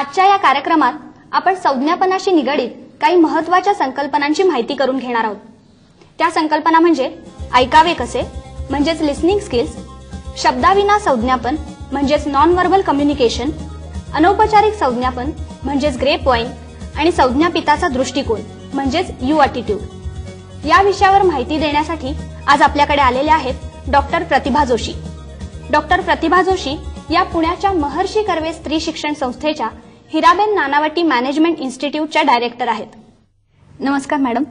आजच्या या कार्यक्रमात आपण संज्ञापनाशी निगडीत काही महत्त्वाच्या संकल्पनांची माहिती करून घेणार आहोत. त्या संकल्पना म्हणजे ऐकावे कसे म्हणजेच लिस्निंग स्किल्स शब्दाविना संज्ञापन म्हणजेच नॉन व्हर्बल कम्युनिकेशन अनौपचारिक संज्ञापन म्हणजेच ग्रे पॉइंट आणि संज्ञापिताचा दृष्टिकोन म्हणजेच यू अटिट्यूड या विषयावर माहिती देण्यासाठी आज आपल्याकडे आलेले आहेत डॉक्टर प्रतिभा जोशी. डॉक्टर प्रतिभा जोशी या पुण्याच्या महर्षी कर्वे स्त्री शिक्षण संस्थेच्या हिराबेन नानावटी मॅनेजमेंट इन्स्टिट्यूटच्या डायरेक्टर आहेत. नमस्कार मॅडम.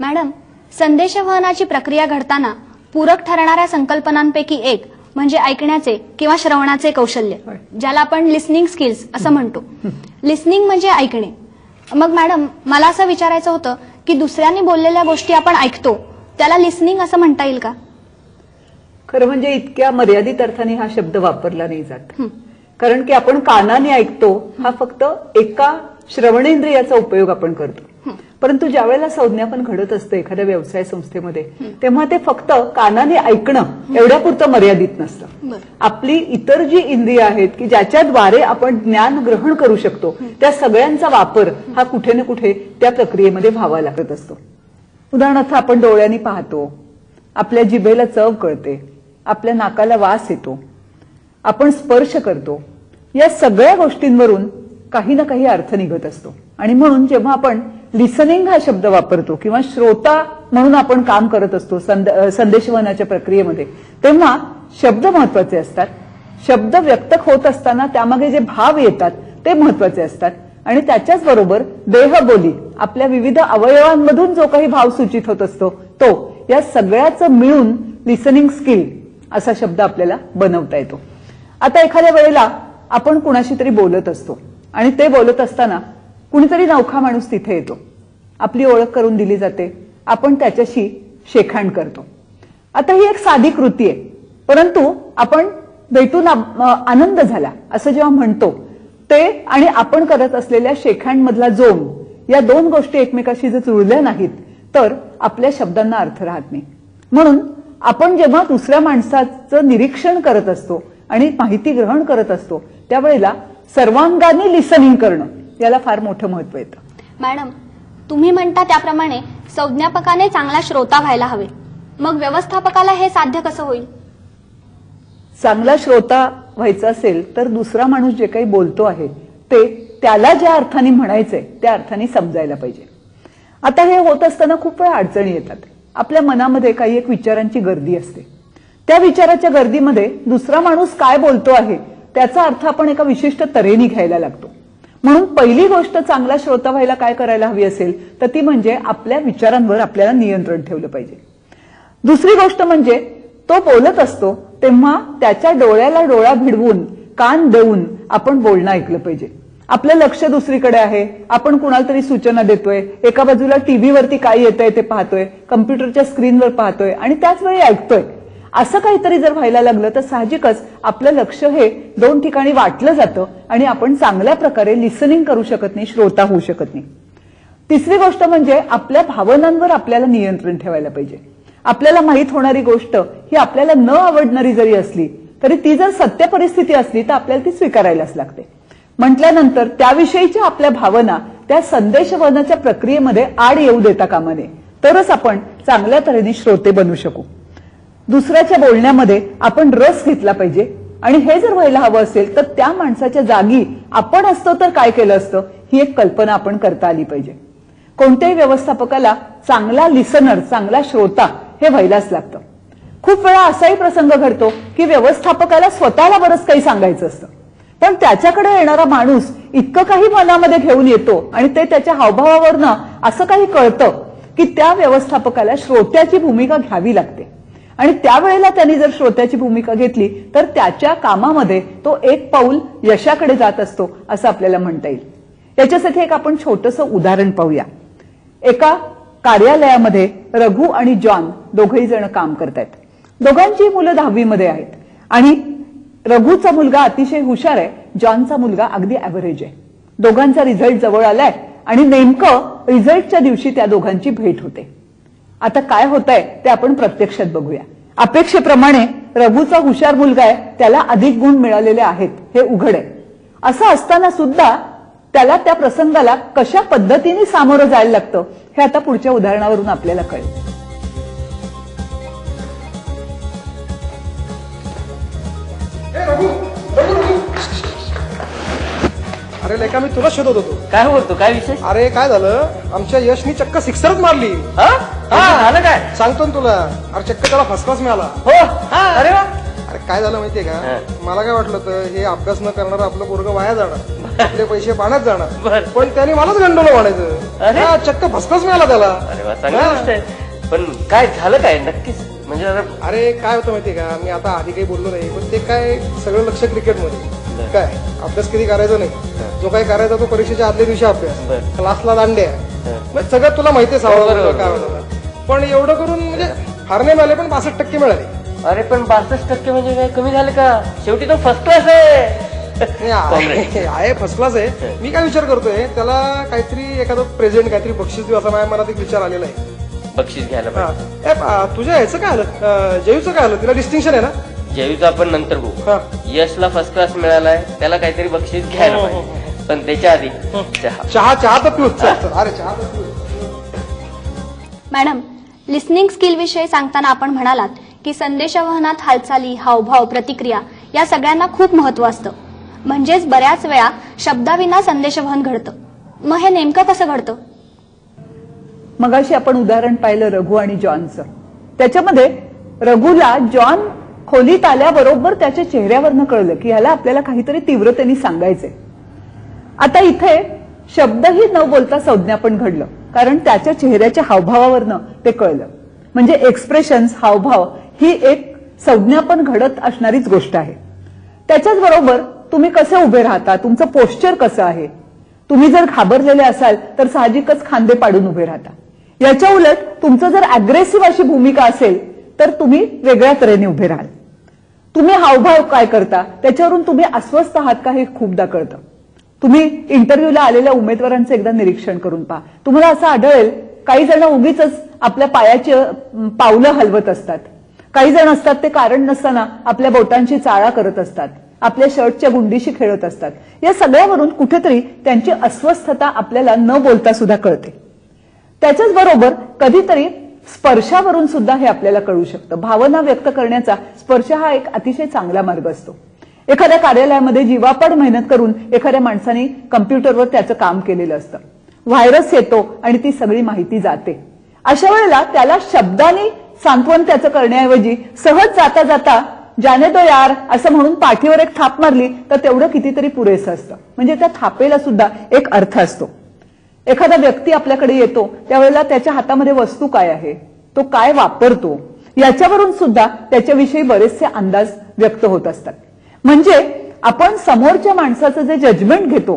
मॅडम संदेशवहनाची प्रक्रिया घडताना पूरक ठरणाऱ्या संकल्पनांपैकी एक म्हणजे ऐकण्याचे किंवा श्रवणाचे कौशल्य. ज्याला आपण लिस्निंग स्किल्स असं म्हणतो. लिस्निंग म्हणजे ऐकणे. मग मॅडम मला असं विचारायचं होतं की दुसऱ्यांनी बोललेल्या गोष्टी आपण ऐकतो त्याला लिस्निंग असं म्हणता येईल का? खरं म्हणजे इतक्या मर्यादित अर्थाने हा शब्द वापरला नाही जात. कारण की आपण कानाने ऐकतो हा फक्त एका श्रवणेंद्रियाचा उपयोग आपण करतो. परंतु ज्या वेळेला संज्ञापन घडत असतं एखाद्या व्यवसाय संस्थेमध्ये तेव्हा ते फक्त कानाने ऐकणं एवढ्यापुरतं मर्यादित नसतं. आपली इतर जी इंद्रिय आहेत की ज्याच्याद्वारे आपण ज्ञान ग्रहण करू शकतो त्या सगळ्यांचा वापर हा कुठे ना कुठे त्या प्रक्रियेमध्ये व्हावा लागत असतो. उदाहरणार्थ आपण डोळ्यांनी पाहतो आपल्या जिभेला चव कळते आपल्या नाकाला वास येतो आपण स्पर्श करतो. या सगळ्या गोष्टींवरून काही ना काही अर्थ निघत असतो. आणि म्हणून जेव्हा आपण लिसनिंग हा शब्द वापरतो किंवा श्रोता म्हणून आपण काम करत असतो संद- संदेशवहनाच्या प्रक्रियेमध्ये तेव्हा शब्द महत्त्वाचे असतात. शब्द व्यक्त होत असताना त्यामागे जे भाव येतात ते महत्त्वाचे असतात. आणि त्याच्याच बरोबर देहबोली आपल्या विविध अवयवांमधून जो काही भाव सूचित होत असतो तो या सगळ्याचं मिळून लिसनिंग स्किल असा शब्द आपल्याला बनवता येतो. आता एखाद्या वेळेला आपण कुणाशी तरी बोलत असतो. आणि ते बोलत असताना कुणीतरी नौखा माणूस तिथे येतो. आपली ओळख करून दिली जाते. आपण त्याच्याशी शेखाण करतो. आता ही एक साधी कृती आहे. परंतु आपण भेटून आनंद झाला. असं जेव्हा म्हणतो ते आणि आपण करत असलेल्या शेखांमधला जोम या दोन गोष्टी एकमेकाशी जर जुळल्या नाहीत तर आपल्या शब्दांना अर्थ राहत नाही. म्हणून आपण जेव्हा दुसऱ्या माणसाचं निरीक्षण करत असतो आणि माहिती ग्रहण करत असतो. त्यावेळेला सर्वांगाने लिसनिंग करणं याला फार मोठं महत्त्व येतं. मॅडम तुम्ही म्हणता त्याप्रमाणे संज्ञापकाने चांगला श्रोता व्हायला हवे. मग व्यवस्थापकाला हे साध्य कसं होईल? चांगला श्रोता व्हायचा असेल तर दुसरा माणूस जे काही बोलतो आहे ते त्याला ज्या अर्थाने म्हणायचंय त्या अर्थाने समजायला पाहिजे. आता हे होत असताना खूप वेळा अडचणी येतात. आपल्या मनामध्ये काही एक विचारांची गर्दी असते. त्या विचाराच्या गर्दीमध्ये दुसरा माणूस काय बोलतो आहे त्याचा अर्थ आपण एका विशिष्ट तऱ्हेने घ्यायला लागतो. म्हणून पहिली गोष्ट चांगला श्रोता व्हायला काय करायला हवी असेल तर ती म्हणजे आपल्या विचारांवर आपल्याला नियंत्रण ठेवलं पाहिजे. दुसरी गोष्ट म्हणजे तो बोलत असतो तेव्हा त्याच्या डोळ्याला डोळा भिडवून कान देऊन आपण बोलणं ऐकलं पाहिजे. आपलं लक्ष दुसरीकडे आहे आपण कुणाला तरी सूचना देतोय एका बाजूला टीव्हीवरती काय येतंय ते पाहतोय कम्प्युटरच्या स्क्रीनवर पाहतोय आणि त्याच वेळी ऐकतोय. असं काहीतरी जर व्हायला लागलं तर साहजिकच आपलं लक्ष हे दोन ठिकाणी वाटलं जातं आणि आपण चांगल्या प्रकारे लिसनिंग करू शकत नाही श्रोता होऊ शकत नाही. तिसरी गोष्ट म्हणजे आपल्या भावनांवर आपल्याला नियंत्रण ठेवायला पाहिजे. आपल्याला माहीत होणारी गोष्ट ही आपल्याला न आवडणारी जरी असली तरी ती जर सत्य परिस्थिती असली तर आपल्याला ती स्वीकारायलाच लागते. म्हटल्यानंतर त्याविषयीच्या आपल्या भावना त्या संदेशवनाच्या प्रक्रियेमध्ये आड येऊ देता कामा नये. तरच आपण चांगल्या तऱ्हेने श्रोते बनू शकू. दुसऱ्याच्या बोलण्यामध्ये आपण रस घेतला पाहिजे. आणि हे जर व्हायला हवं असेल तर त्या माणसाच्या जागी आपण असतो तर काय केलं असतं? ही एक कल्पना आपण करता आली पाहिजे. कोणत्याही व्यवस्थापकाला चांगला लिसनर चांगला श्रोता हे व्हायलाच लागतं. खूप वेळा असाही प्रसंग घडतो की व्यवस्थापकाला स्वतःला बरंच काही सांगायचं असतं. पण त्याच्याकडे येणारा माणूस इतकं काही मनामध्ये घेऊन येतो आणि ते त्याच्या हावभावावरनं असं काही कळतं की त्या व्यवस्थापकाला श्रोत्याची भूमिका घ्यावी लागते. आणि त्यावेळेला त्यांनी जर श्रोत्याची भूमिका घेतली तर त्याच्या कामामध्ये तो एक पाऊल यशाकडे जात असतो असं आपल्याला म्हणता येईल. याच्यासाठी एक आपण छोटस उदाहरण पाहूया. एका कार्यालयामध्ये रघु आणि जॉन दोघही जण काम करतायत. दोघांची मुलं दहावीमध्ये आहेत. आणि रघुचा मुलगा अतिशय हुशार आहे जॉनचा मुलगा अगदी ऍव्हरेज आहे. दोघांचा रिझल्ट जवळ आलाय आणि नेमकं रिझल्टच्या दिवशी त्या दोघांची भेट होते. आता काय होत आहे ते आपण प्रत्यक्षात बघूया. अपेक्षेप्रमाणे रघुचा हुशार मुलगा आहे त्याला अधिक गुण मिळालेले आहेत हे उघड आहे. असं असताना सुद्धा त्याला त्या प्रसंगाला कशा पद्धतीने सामोरं जायला लागतं हे आता पुढच्या उदाहरणावरून आपल्याला कळेल. अरे लेका मी तुला शोधत होतो. काय बोलतो? काय विशेष? अरे काय झालं? आमच्या यशनी चक्क सिक्सरच मारली. हा? हा, झालं काय? सांगतो ना तुला. अरे चक्क त्याला फर्स्ट क्लास मिळाला. हो? अरे वा. अरे काय झालं माहितीये का. मला काय वाटलं होतं हे अभ्यास न करणार आपलं पोरग वाया जाणार. आपले पैसे पाण्यात जाणार. बरं. पण त्याने मलाच गंडवलं म्हणायचं. अरे. हा, चक्क क्लास मिळाला त्याला. अरे वा चांगली हा. गोष्ट आहे. पण काय झालं काय? नक्कीच. म्हणजे जरा अरे काय होतं माहितीये का? मी आता आधी काही बोललो नाही पण ते काय सगळं लक्ष क्रिकेटमध्ये बरं. काय? अभ्यास कधी करायचा नाही. जो काही करायचा तो परीक्षेच्या आदल्या दिवशी अभ्यास. क्लासला दांड्या हं. मग सगळं तुला माहितीये बरोबर, सावळ काय बरोबर. होतं पण एवढं करून म्हणजे हार नाही मिळाले पण बासष्ट टक्के मिळाले. अरे पण बासष्ट टक्के म्हणजे काय? कमी झालं का? शेवटी तो फर्स्ट क्लास आहे. नाही, आहे आहे फर्स्ट क्लास आहे. मी काय विचार करतोय त्याला काहीतरी एखादं प्रेझेंट काहीतरी बक्षीस देऊ असा माझ्या मनात एक विचार आलेला आहे. बक्षीस घ्यायला हा. पाहिजे. ए, पा- तुझ्या ह्याचं काय आलं? अं, जयूचं काय आलं? तिला डिस्टिंक्शन आहे ना? जेवीचं आपण नंतर बघू. हा. यशला फर्स्ट क्लास मिळालाय त्याला काहीतरी बक्षीस घ्यायला हो, हो, पाहिजे. पण त्याच्या आधी चहा. चहा चहा तर पिऊच चल, चल. अरे चहा तर पिऊच. मॅडम लिस्निंग स्किल विषयी सांगताना आपण म्हणालात की संदेशवहनात हालचाली हावभाव प्रतिक्रिया या सगळ्यांना खूप महत्त्व असतं. म्हणजेच बऱ्याच वेळा शब्दाविना संदेशवहन घडतं. मग हे नेमकं कसं घडतं? मगाशी आपण उदाहरण पाहिलं रघु आणि जॉनचं. त्याच्यामध्ये रघुला जॉन खोलीत आल्याबरोबर त्याच्या चेहऱ्यावरनं कळलं की ह्याला आपल्याला काहीतरी तीव्रतेने सांगायचंय. आता इथे शब्दही न बोलता संज्ञापन घडलं कारण त्याच्या चेहऱ्याच्या हावभावावरनं ते कळलं. म्हणजे एक्सप्रेशन्स हावभाव ही एक संज्ञापन घडत असणारीच गोष्ट आहे. त्याच्याच बरोबर तुम्ही कसे उभे राहता तुमचं पोश्चर कसं आहे? तुम्ही जर घाबरलेले असाल तर साहजिकच खांदे पाडून उभे राहता. याच्या उलट तुमचं जर अग्रेसिव्ह अशी भूमिका असेल तर तुम्ही वेगळ्या तऱ्हेने उभे राहाल. तुम्ही हावभाव काय करता? त्याच्यावरून तुम्ही अस्वस्थ आहात का हे खूपदा कळतं. तुम्ही इंटरव्ह्यूला आलेल्या उमेदवारांचं एकदा निरीक्षण करून पहा. तुम्हाला असं आढळेल काही जण उगीच आपल्या पायाची पावलं हलवत असतात. काही जण असतात ते कारण नसताना आपल्या बोटांची चाळा करत असतात. आपल्या शर्टच्या गुंडीशी खेळत असतात. या सगळ्यावरून कुठेतरी त्यांची अस्वस्थता आपल्याला न बोलता सुद्धा कळते. त्याच्याच बरोबर कधीतरी स्पर्शावरून सुद्धा हे आपल्याला कळू शकतं. भावना व्यक्त करण्याचा स्पर्श हा एक अतिशय चांगला मार्ग असतो. एखाद्या कार्यालयामध्ये जीवापाड मेहनत करून एखाद्या माणसाने कम्प्युटरवर त्याचं काम केलेलं असतं. व्हायरस येतो आणि ती सगळी माहिती जाते. अशा वेळेला त्याला शब्दाने सांत्वन त्याचं करण्याऐवजी सहज जाता जाता ज्याने तो यार असं म्हणून पाठीवर एक थाप मारली तर तेवढं कितीतरी पुरेसं असतं. म्हणजे त्या थापेला सुद्धा एक अर्थ असतो. एखादा व्यक्ती आपल्याकडे येतो त्यावेळेला त्याच्या हातामध्ये वस्तू काय आहे? तो काय वापरतो? याच्यावरून सुद्धा त्याच्याविषयी बरेचसे अंदाज व्यक्त होत असतात. म्हणजे आपण समोरच्या माणसाचं जे जजमेंट घेतो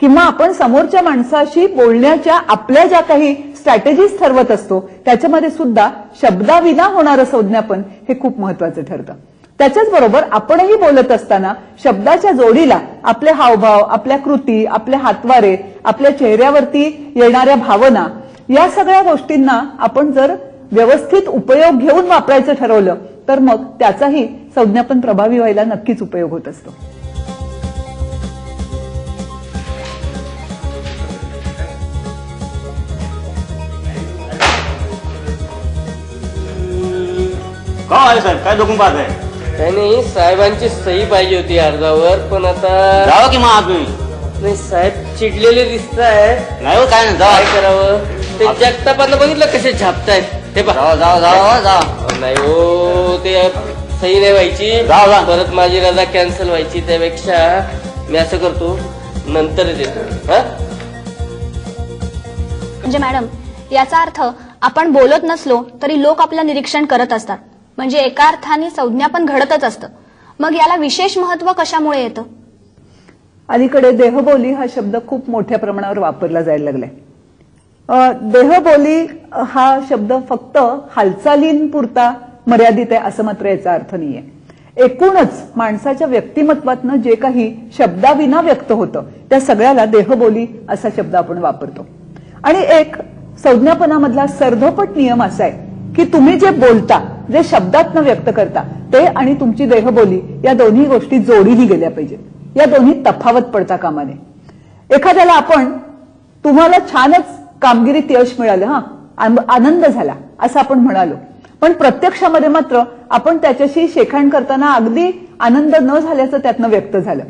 किंवा आपण समोरच्या माणसाशी बोलण्याच्या आपल्या ज्या काही स्ट्रॅटेजीज ठरवत असतो त्याच्यामध्ये सुद्धा शब्दाविना होणारं संज्ञापन हे खूप महत्वाचं ठरतं. त्याच्याच बरोबर आपणही बोलत असताना शब्दाच्या जोडीला आपले हावभाव आपल्या कृती आपले हातवारे आपल्या चेहऱ्यावरती येणाऱ्या भावना या सगळ्या गोष्टींना आपण जर व्यवस्थित उपयोग घेऊन वापरायचं ठरवलं तर मग त्याचाही संज्ञापन प्रभावी व्हायला नक्कीच उपयोग होत असतो. का आहे साहेब? काय पाहत आहे नाही साहेबांची सही पाहिजे होती अर्जावर पण आता जावं की मग आम्ही नाही साहेब चिडलेले दिसत आहेत नाही हो काय नाही काय जावा करावं? ते जगतापानं बघितलं कसे छापतायत ते पहा. जावा जावा जावा जावा नाही हो ते सही नाही व्हायची. जाऊ, जाऊ. परत माझी रजा कॅन्सल व्हायची त्यापेक्षा मी असं करतो नंतर देतो. हा? म्हणजे मॅडम याचा अर्थ आपण बोलत नसलो तरी लोक आपलं निरीक्षण करत असतात. म्हणजे एका अर्थाने संज्ञा पण घडतच असतं. मग याला विशेष महत्त्व कशामुळे येतं? अलीकडे देहबोली हा शब्द खूप मोठ्या प्रमाणावर वापरला जायला लागलाय. देहबोली हा शब्द फक्त हालचालींपुरता मर्यादित आहे असं मात्र याचा अर्थ नाहीये. एकूणच माणसाच्या व्यक्तिमत्वातनं जे काही शब्दाविना व्यक्त होतं त्या सगळ्याला देहबोली असा शब्द आपण वापरतो. आणि एक संज्ञापनामधला सर्धोपट नियम असा आहे की तुम्ही जे बोलता जे शब्दातनं व्यक्त करता ते आणि तुमची देहबोली या दोन्ही गोष्टी जोडीली गेल्या पाहिजेत. या दोन्ही तफावत पडता कामा नये एखाद्याला आपण तुम्हाला छानच कामगिरीत यश मिळालं हा आनंद झाला असं आपण म्हणालो. पण प्रत्यक्षामध्ये मात्र आपण त्याच्याशी शेखाण करताना अगदी आनंद न झाल्याचं त्यातनं व्यक्त झालं.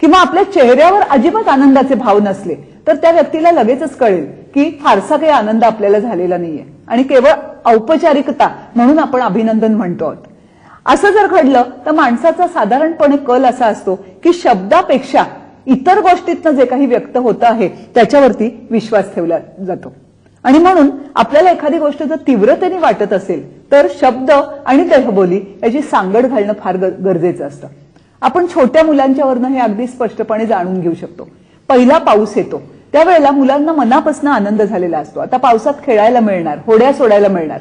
किंवा आपल्या चेहऱ्यावर अजिबात आनंदाचे भाव नसले तर त्या व्यक्तीला लगेचच कळेल की फारसा काही आनंद आपल्याला झालेला नाहीये. आणि केवळ औपचारिकता म्हणून आपण अभिनंदन म्हणतो आहोत. असं जर घडलं तर माणसाचा साधारणपणे कल असा असतो की शब्दापेक्षा इतर गोष्टीतनं जे काही व्यक्त होतं आहे त्याच्यावरती विश्वास ठेवला जातो. आणि म्हणून आपल्याला एखादी गोष्ट जर तीव्रतेने वाटत असेल तर शब्द आणि देहबोली याची सांगड घालणं फार गरजेचं असतं. आपण छोट्या मुलांच्यावरनं हे अगदी स्पष्टपणे जाणून घेऊ शकतो. पहिला पाऊस येतो. त्यावेळेला मुलांना मनापासून आनंद झालेला असतो. आता पावसात खेळायला मिळणार होड्या सोडायला मिळणार.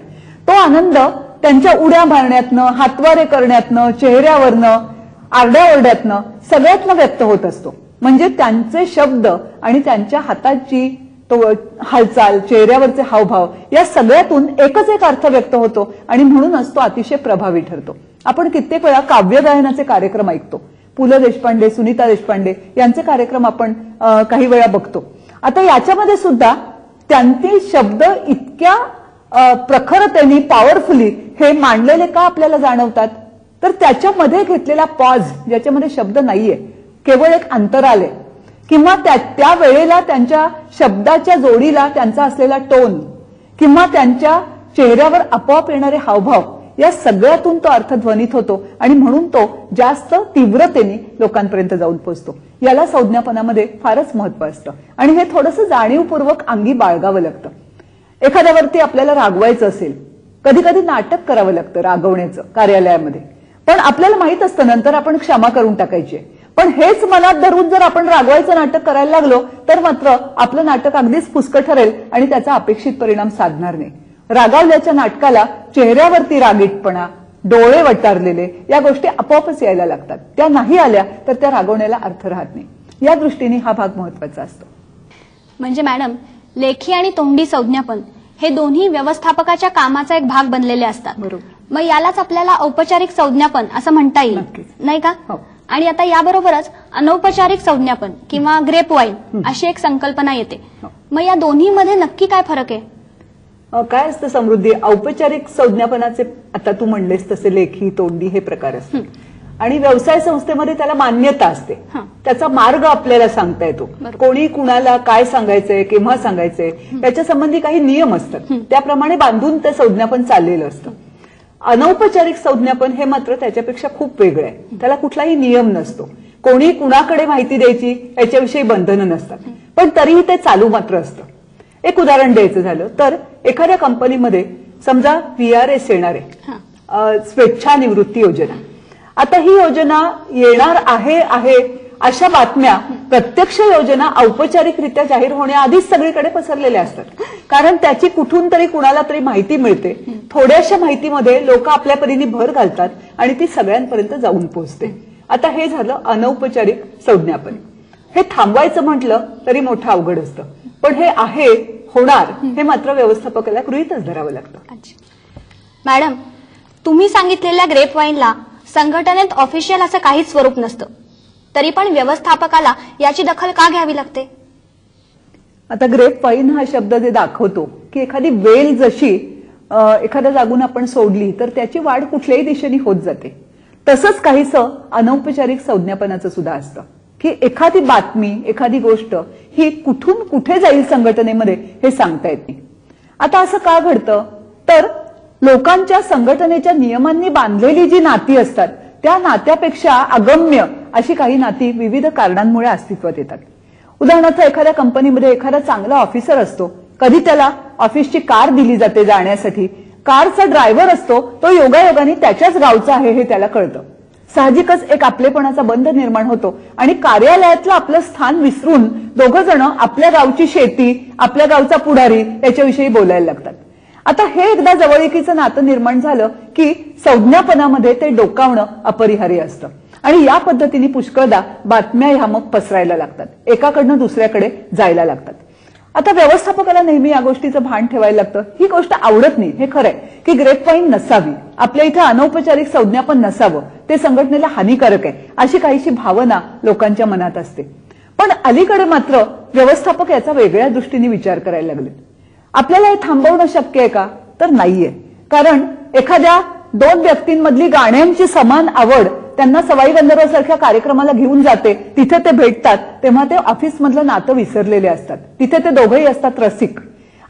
तो आनंद त्यांच्या उड्या मारण्यातनं हातवारे करण्यातनं चेहऱ्यावरनं आरड्याओरड्यातनं सगळ्यातनं व्यक्त होत असतो. म्हणजे त्यांचे शब्द आणि त्यांच्या हाताची तो हालचाल चेहऱ्यावरचे हावभाव या सगळ्यातून एकच एक अर्थ व्यक्त होतो आणि म्हणूनच तो अतिशय प्रभावी ठरतो. आपण कित्येक वेळा काव्यगायनाचे कार्यक्रम ऐकतो. पु ल देशपांडे सुनीता देशपांडे यांचे कार्यक्रम आपण काही वेळा बघतो. आता याच्यामध्ये सुद्धा त्यांचे शब्द इतक्या प्रखरतेने पॉवरफुली हे मांडलेले का आपल्याला जाणवतात? तर त्याच्यामध्ये घेतलेला पॉज ज्याच्यामध्ये शब्द नाहीये केवळ एक अंतराल आहे. किंवा त्या त्या वेळेला त्यांच्या शब्दाच्या जोडीला त्यांचा असलेला टोन किंवा त्यांच्या चेहऱ्यावर आपोआप येणारे हावभाव या सगळ्यातून तो अर्थ ध्वनित होतो. आणि म्हणून तो जास्त तीव्रतेने लोकांपर्यंत जाऊन पोहोचतो. याला संज्ञापनामध्ये फारच महत्त्व असतं. आणि हे थोडंसं जाणीवपूर्वक अंगी बाळगावं लागतं. एखाद्यावरती आपल्याला रागवायचं असेल कधी कधी नाटक करावं लागतं रागवण्याचं कार्यालयामध्ये. पण आपल्याला माहीत असतं नंतर आपण क्षमा करून टाकायची पण हेच मनात धरून जर आपण रागवायचं नाटक करायला लागलो तर मात्र आपलं नाटक अगदीच फुसकं ठरेल आणि त्याचा अपेक्षित परिणाम साधणार नाही. रागावल्याच्या नाटकाला चेहऱ्यावरती रागीटपणा डोळे वटारलेले या गोष्टी आपोआपच यायला लागतात. त्या नाही आल्या तर त्या रागवण्याला अर्थ राहत नाही. या दृष्टीने हा भाग महत्त्वाचा असतो. म्हणजे मॅडम लेखी आणि तोंडी संज्ञापन हे दोन्ही व्यवस्थापकाच्या कामाचा एक भाग बनलेले असतात. बरोबर. मग यालाच आपल्याला औपचारिक संज्ञापन असं म्हणता येईल. नाही का? हो. आणि आता याबरोबरच अनौपचारिक संज्ञापन किंवा ग्रेप वाईन अशी एक संकल्पना येते. हो. मग या दोन्हीमध्ये नक्की काय फरक आहे? काय असतं समृद्धी? औपचारिक संज्ञापनाचे आता तू म्हणलेस तसे लेखी तोंडी हे प्रकार असतात. आणि व्यवसाय संस्थेमध्ये त्याला मान्यता असते. त्याचा मार्ग आपल्याला सांगता येतो. कोणी कुणाला काय सांगायचंय केव्हा सांगायचंय त्याच्या संबंधी काही नियम असतात. त्याप्रमाणे बांधून ते संज्ञापन चाललेलं असतं. अनौपचारिक संज्ञापन हे मात्र त्याच्यापेक्षा खूप वेगळं आहे. त्याला कुठलाही नियम नसतो. कोणी कुणाकडे माहिती द्यायची याच्याविषयी बंधनं नसतात. पण तरीही ते चालू मात्र असतं. एक उदाहरण द्यायचं झालं तर एखाद्या कंपनीमध्ये समजा व्ही आर एस येणार आहे. अ, स्वेच्छानिवृत्ती योजना. आता ही योजना येणार आहे आहे अशा बातम्या प्रत्यक्ष योजना औपचारिकरित्या जाहीर होण्याआधीच सगळीकडे पसरलेल्या असतात. कारण त्याची कुठून तरी कुणाला तरी माहिती मिळते. थोड्याशा माहितीमध्ये लोक आपल्या परीने भर घालतात आणि ती सगळ्यांपर्यंत जाऊन पोहोचते. आता हे झालं अनौपचारिक संज्ञापन. हे थांबवायचं म्हटलं तरी मोठं अवघड असतं. पण हे आहे होणार हे मात्र व्यवस्थापकाला गृहीतच धरावं लागतं. मॅडम तुम्ही सांगितलेल्या ग्रेप वाईनला संघटनेत ऑफिशियल असं काहीच स्वरूप नसतं. तरी पण व्यवस्थापकाला याची दखल का घ्यावी लागते? आता ग्रेप वाईन हा शब्द जे दाखवतो की एखादी वेल जशी एखाद्या जागून आपण सोडली तर त्याची वाढ कुठल्याही दिशेने होत जाते. तसंच काहीसं अनौपचारिक संज्ञापनाचं सुद्धा असतं की एखादी बातमी एखादी गोष्ट ही कुठून कुठे जाईल संघटनेमध्ये हे सांगता येत नाही. आता असं का घडतं? तर लोकांच्या संघटनेच्या नियमांनी बांधलेली जी नाती असतात त्या नात्यापेक्षा अगम्य अशी काही नाती विविध कारणांमुळे अस्तित्वात येतात. उदाहरणार्थ एखाद्या कंपनीमध्ये एखादा चांगला ऑफिसर असतो कधी त्याला ऑफिसची कार दिली जाते जाण्यासाठी. कारचा ड्रायव्हर असतो तो योगायोगाने त्याच्याच गावचा आहे हे त्याला कळतं. साहजिकच एक आपलेपणाचा बंध निर्माण होतो आणि कार्यालयातलं आपलं स्थान विसरून दोघं जण आपल्या गावची शेती आपल्या गावचा पुढारी याच्याविषयी बोलायला लागतात. आता हे एकदा जवळीकीचं नातं निर्माण झालं की संज्ञापनामध्ये ते डोकावणं अपरिहार्य असतं. आणि या पद्धतीने पुष्कळदा बातम्या ह्या मग पसरायला लागतात. एकाकडनं दुसऱ्याकडे जायला लागतात. आता व्यवस्थापकाला नेहमी या गोष्टीचं भान ठेवायला लागतं. ही गोष्ट आवडत नाही. हे खरंय की ग्रेप वाईन नसावी. आपल्या इथं अनौपचारिक संज्ञापन नसावं. ते संघटनेला हानिकारक आहे अशी काहीशी भावना लोकांच्या मनात असते. पण अलीकडे मात्र व्यवस्थापक याचा वेगळ्या दृष्टीने विचार करायला लागले आपल्याला हे थांबवणं शक्य आहे का? तर नाहीये. कारण एखाद्या दोन व्यक्तींमधली गाण्यांची समान आवड त्यांना सवाई गंधर्व सारख्या कार्यक्रमाला घेऊन जाते तिथे ते भेटतात तेव्हा ते ऑफिसमधलं नातं विसरलेले असतात. तिथे ते दोघंही असतात रसिक.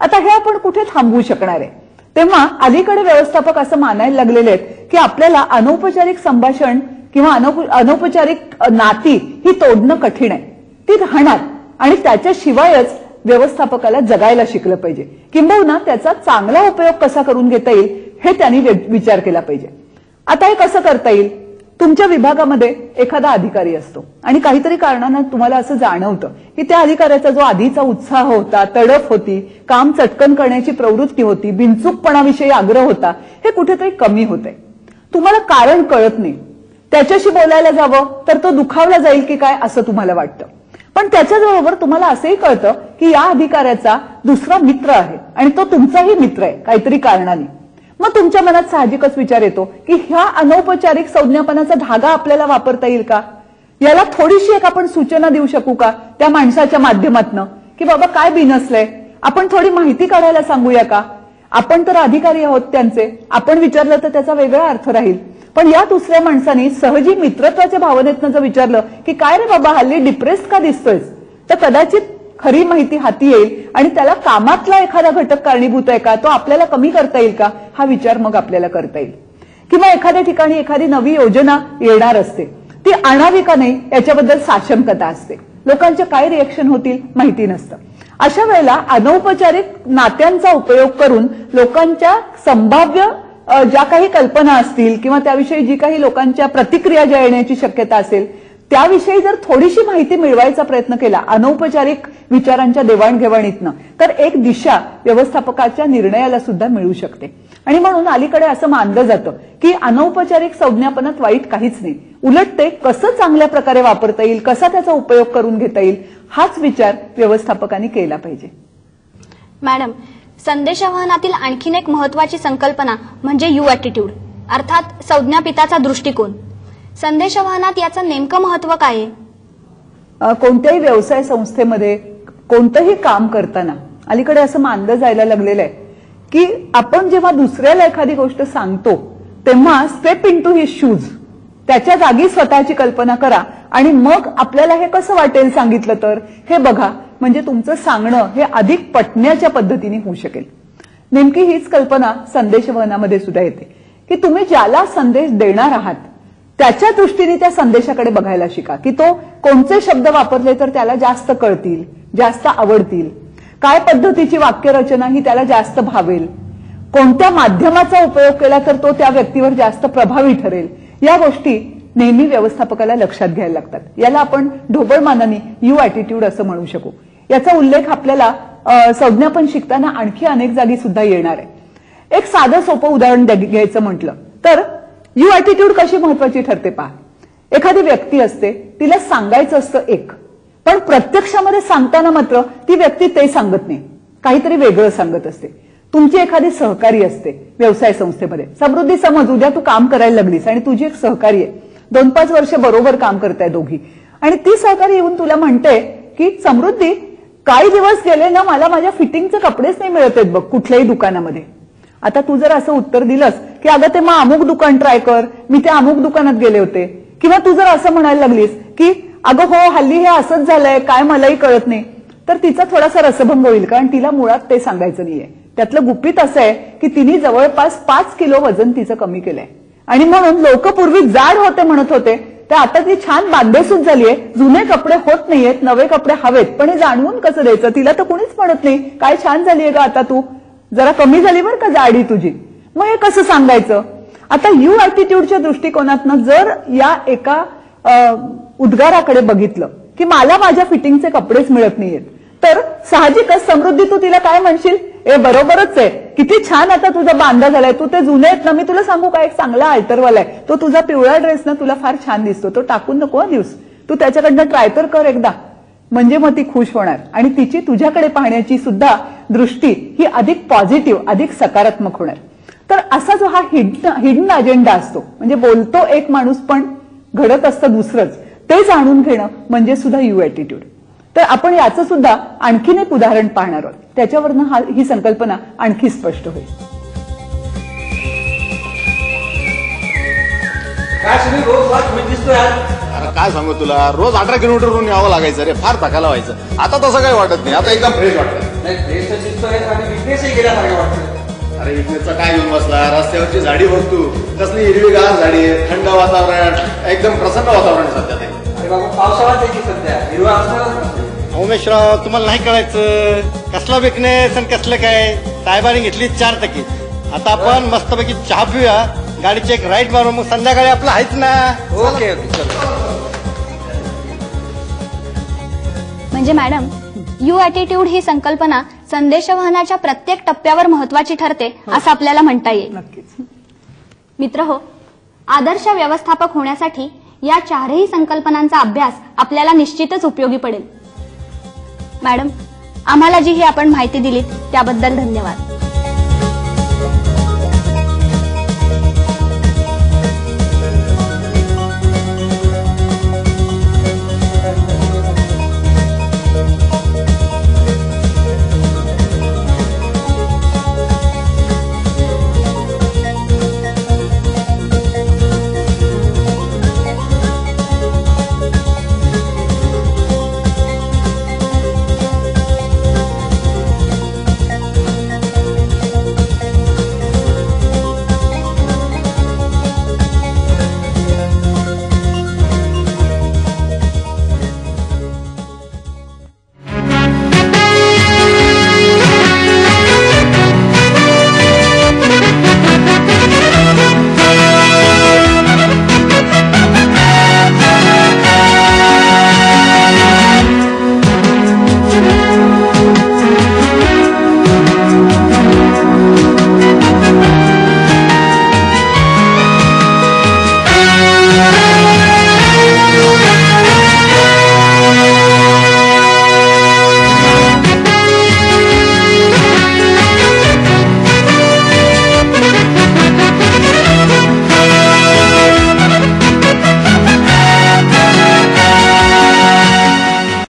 आता हे आपण कुठे थांबवू शकणार आहे? तेव्हा अलीकडे व्यवस्थापक असं मानायला लागलेले आहेत की आपल्याला अनौपचारिक संभाषण किंवा अनौपचारिक नाती ही तोडणं कठीण आहे. ती राहणार आणि त्याच्याशिवायच व्यवस्थापकाला जगायला शिकलं पाहिजे. किंबहुना त्याचा चांगला उपयोग कसा करून घेता येईल हे त्यांनी विचार केला पाहिजे. आता हे कसं करता येईल? तुमच्या विभागामध्ये एखादा अधिकारी असतो. आणि काहीतरी कारणानं तुम्हाला असं जाणवतं की त्या अधिकाऱ्याचा जो आधीचा उत्साह होता तडफ होती काम चटकन करण्याची प्रवृत्ती होती बिनचूकपणाविषयी आग्रह होता हे कुठेतरी कमी होत आहे तुम्हाला कारण कळत नाही. त्याच्याशी बोलायला जावं तर तो दुखावला जाईल की काय असं तुम्हाला वाटतं. पण त्याच्याबरोबर तुम्हाला असंही कळतं की या अधिकाऱ्याचा दुसरा मित्र आहे. आणि तो तुमचाही मित्र आहे काहीतरी कारणाने. मग तुमच्या मनात साहजिकच विचार येतो की ह्या अनौपचारिक संज्ञापनाचा धागा आपल्याला वापरता येईल का? याला थोडीशी एक आपण सूचना देऊ शकू का त्या माणसाच्या माध्यमातनं? की बाबा काय बिनसलंय? आपण थोडी माहिती काढायला सांगूया का? आपण तर अधिकारी आहोत त्यांचे. आपण विचारलं तर त्याचा वेगळा अर्थ राहील. पण या दुसऱ्या माणसाने सहजी मित्रत्वाच्या भावनेतनं जर विचारलं की काय रे बाबा हल्ली डिप्रेस का दिसतोय तर कदाचित खरी माहिती हाती येईल आणि त्याला कामातला एखादा घटक कारणीभूत आहे का? तो आपल्याला कमी करता येईल का? हा विचार मग आपल्याला करता येईल. किंवा एखाद्या ठिकाणी एखादी नवी योजना येणार असते. ती आणावी का नाही? याच्याबद्दल साशंकता असते. लोकांचे काय रिएक्शन होतील माहिती नसतं. अशा वेळेला अनौपचारिक नात्यांचा उपयोग करून लोकांच्या संभाव्य ज्या काही कल्पना असतील किंवा त्याविषयी जी काही लोकांच्या प्रतिक्रिया ज्या येण्याची शक्यता असेल त्याविषयी जर थोडीशी माहिती मिळवायचा प्रयत्न केला अनौपचारिक विचारांच्या देवाणघेवाणीतनं तर एक दिशा व्यवस्थापकाच्या निर्णयाला सुद्धा मिळू शकते. आणि म्हणून अलीकडे असं मानलं जातं की अनौपचारिक संज्ञापनात वाईट काहीच नाही. उलट ते कसं चांगल्या प्रकारे वापरता येईल कसा त्याचा उपयोग करून घेता येईल हाच विचार व्यवस्थापकांनी केला पाहिजे. मॅडम संदेशवहनातील आणखीन एक महत्वाची संकल्पना म्हणजे यू ॲटिट्यूड अर्थात संज्ञापिताचा दृष्टिकोन. संदेशवहनात याचं नेमकं महत्त्व काय आहे? कोणत्याही व्यवसाय संस्थेमध्ये कोणतंही काम करताना अलीकडे असं मानलं जायला लागलेलं आहे की आपण जेव्हा दुसऱ्याला एखादी गोष्ट सांगतो तेव्हा step into his shoes त्याच्या जागी स्वतःची कल्पना करा आणि मग आपल्याला हे कसं वाटेल सांगितलं तर? हे बघा म्हणजे तुमचं सांगणं हे अधिक पटण्याच्या पद्धतीने होऊ शकेल. नेमकी हीच कल्पना संदेशवहनामध्ये सुद्धा येते की तुम्ही ज्याला संदेश देणार आहात त्याच्या दृष्टीने त्या संदेशाकडे बघायला शिका की तो कोणते शब्द वापरले तर त्याला जास्त कळतील जास्त आवडतील काय पद्धतीची वाक्यरचना ही त्याला जास्त भावेल कोणत्या माध्यमाचा उपयोग केला तर तो त्या व्यक्तीवर जास्त प्रभावी ठरेल या गोष्टी नेहमी व्यवस्थापकाला लक्षात घ्यायला लागतात. याला आपण ढोबळमानाने यू अॅटिट्यूड असं म्हणू शकू. याचा उल्लेख आपल्याला संज्ञापन शिकताना आणखी अनेक जागी सुद्धा येणार आहे. एक साधं सोपं उदाहरण घ्यायचं म्हटलं तर यू अॅटिट्यूड कशी महत्वाची ठरते पहा. एखादी व्यक्ती असते तिला सांगायचं असतं एक पण प्रत्यक्षामध्ये सांगताना मात्र ती व्यक्ती ते सांगत नाही. काहीतरी वेगळं सांगत असते. तुमची एखादी सहकारी असते व्यवसाय संस्थेमध्ये. समृद्धी समज उद्या तू काम करायला लागलीस आणि तुझी एक सहकारी आहे. दोन पाच वर्ष बरोबर काम करताय दोघी. आणि ती सहकारी येऊन तुला म्हणते की समृद्धी काही दिवस गेले ना मला माझ्या फिटिंगचे कपडेच नाही मिळत आहेत बघ कुठल्याही दुकानामध्ये. आता तू जर असं उत्तर दिलंस की अगं ते मग अमुक दुकान ट्राय कर मी त्या अमुक दुकानात गेले होते. किंवा तू जर असं म्हणायला लागलीस की अगं हो हल्ली हे असंच झालंय काय मलाही कळत नाही. तर तिचा थोडासा रसभंग होईल कारण तिला मुळात ते सांगायचं नाहीये. त्यातलं गुपित असं आहे की तिने जवळपास पाच किलो वजन तिचं कमी केलंय. आणि म्हणून लोक पूर्वी जाड होते म्हणत होते. तर आता ती छान बांधेसूद झालीये जुने कपडे होत नाहीयेत नवे कपडे हवेत. पण हे जाणवून कसं द्यायचं? तिला तर कुणीच म्हणत नाही. काय छान झालीये का आता तू? जरा कमी झाली बरं का जाडी तुझी? मग हे कसं सांगायचं? आता यू ॲटिट्यूडच्या दृष्टिकोनातनं जर या एका उद्गाराकडे बघितलं की मला माझ्या फिटिंगचे कपडेच मिळत नाहीयेत तर साहजिकच समृद्धी तू तिला काय म्हणशील? ए बरोबरच आहे. किती छान आता तुझा बांधा झालाय. तू ते जुने आहेत ना मी तुला सांगू का? एक चांगला अल्टरवाला आहे. तो तुझा पिवळा ड्रेस ना तुला फार छान दिसतो. तो टाकून नको दिवस. तू त्याच्याकडनं ट्राय तर कर एकदा. म्हणजे मग ती खुश होणार. आणि तिची तुझ्याकडे पाहण्याची सुद्धा दृष्टी ही अधिक पॉझिटिव्ह अधिक सकारात्मक होणार. तर असा जो हा हिडन हिडन अजेंडा असतो म्हणजे बोलतो एक माणूस पण घडत असतं दुसरंच ते जाणून घेणं म्हणजे सुद्धा यू ॲटिट्यूड तर आपण याचं सुद्धा आणखीन एक उदाहरण पाहणार आहोत. त्याच्यावरनं हा ही संकल्पना आणखी स्पष्ट होईल. काय सुनील रोज वाट मी दिसतोय आज? अरे काय सांगू तुला? रोज अठरा किलोमीटरवरून यावं लागायचं रे. फार थकायला व्हायचं. आता तसं काही वाटत नाही. आता एकदम फ्रेश वाटतं नाही फ्रेश तर दिसतोय आणि विकनेसही गेल्यासारखं वाटतं अरे इथेचा काय घेऊन बसला? रस्त्यावरची झाडी बघ तू. कसली हिरवीगार झाडी आहे. थंड वातावरण. एकदम प्रसन्न वातावरण आहे सध्या ते. पावसाळाच आहे की सध्या हिरवा असणारच ना उमेशराव तुम्हाला नाही कळायचं. कसला बिकनेस आणि कसलं काय? साहेबांनी घेतली चार टक्के. आता आपण मस्तपैकी चहा पिऊया. गाडीची एक राईड मारू. मग संध्याकाळी आपलं आहेच ना. ओके ओके चलो. म्हणजे मॅडम यू ॲटिट्यूड ही संकल्पना संदेशवहनाच्या प्रत्येक टप्प्यावर महत्वाची ठरते असं आपल्याला म्हणता येईल. नक्कीच. मित्र हो आदर्श व्यवस्थापक होण्यासाठी या चारही संकल्पनांचा अभ्यास आपल्याला निश्चितच उपयोगी पडेल. मॅडम आम्हाला जी ही आपण माहिती दिलीत त्याबद्दल धन्यवाद.